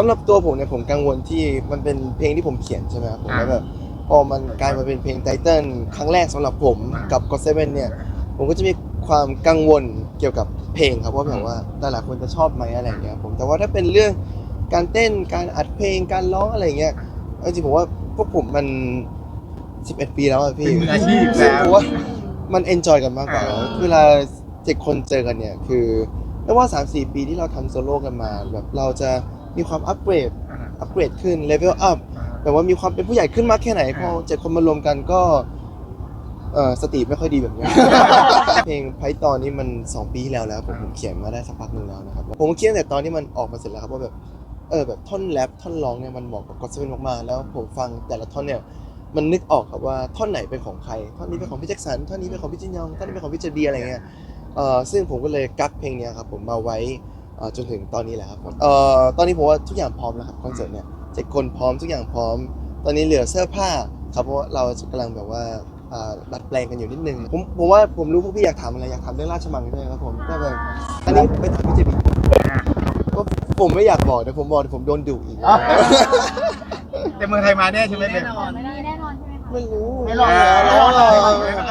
สำหรับตัวผมเนี่ยผมกังวลที่มันเป็นเพลงที่ผมเขียนใช่ไหมครับผมแล้วแบบพอมันกลายมาเป็นเพลงไตเติ้ลครั้งแรกสำหรับผมกับก็เซเว่นเนี่ย ผมก็จะมีความกังวลเกี่ยวกับเพลงครับว่าแบบว่าหลายๆคนจะชอบไหมอะไรอย่างเงี้ยผมแต่ว่าถ้าเป็นเรื่องการเต้นการอัดเพลงการร้องอะไรอย่างเงี้ยเอาจริงๆผมว่าพวกผมมัน 11 ปีแล้วอะพี่เป็นมืออาชีพแล้ว ผมว่ามันเอนจอยกันมากกว่าอ่า เวลาเจ็ดคนเจอกันเนี่ยคือไม่ว่า 3-4 ปีที่เราทำโซโล่กันมา แบบเราจะ มีความอัปเกรดอ่าอัปเกรดขึ้นเลเวลอัพแต่ว่ามีความเป็นผู้ใหญ่ขึ้นมากแค่ไหนพอเจ็ดคนมารวมกันก็เออสติไม่ค่อยดีแบบเนี้ย เพลงไพตอนนี้มัน 2 ปีที่แล้วแล้วผมผมเขียนมาได้สักพักหนึ่งแล้วนะครับ ผมเขียนแต่ตอนที่มันออกมาเสร็จแล้วครับว่าแบบเออแบบท่อนแรปท่อนร้องเนี่ยมันเหมาะกับก็อตเซเว่นมากๆแล้วผมฟังแต่ละท่อนเนี่ยมันนึกออกครับว่าท่อนไหนเป็นของใคร ท่อนนี้เป็นของพี่แจ็คสันท่อนนี้เป็นของพี่จินยองท่อนนี้เป็นของพี่เจดีอะไรเงี้ยเออซึ่งผมก็เลยกักเพลงเนี้ยครับผมมาไว้ เอ่อจนถึงตอนนี้แหละครับผมเอ่อตอนนี้ผมว่าทุกอย่างพร้อมแล้วครับคอนเสิร์ตเนี่ยเจ็ดคนพร้อมทุกอย่างพร้อม ตอนนี้เหลือเสื้อผ้าครับเพราะว่าเรากำลังแบบว่าอ่าดัดแปลงกันอยู่นิดนึงผมผมว่าผมรู้พวกพี่อยากถามอะไรอยากถามเรื่องราชมังด้วยครับผมก็แบบอันนี้ไปถามพี่เจบีก็ผมไม่อยากบอกแต่ผมบอกเดี๋ยวผมโดนดุอีก แต่เมืองไทยมาแน่ใช่ไหมเป็นแน่นอน ไม่ได้แน่นอนใช่ไหมคะ ไม่รู้ ไม่รอแล้วไม่รอ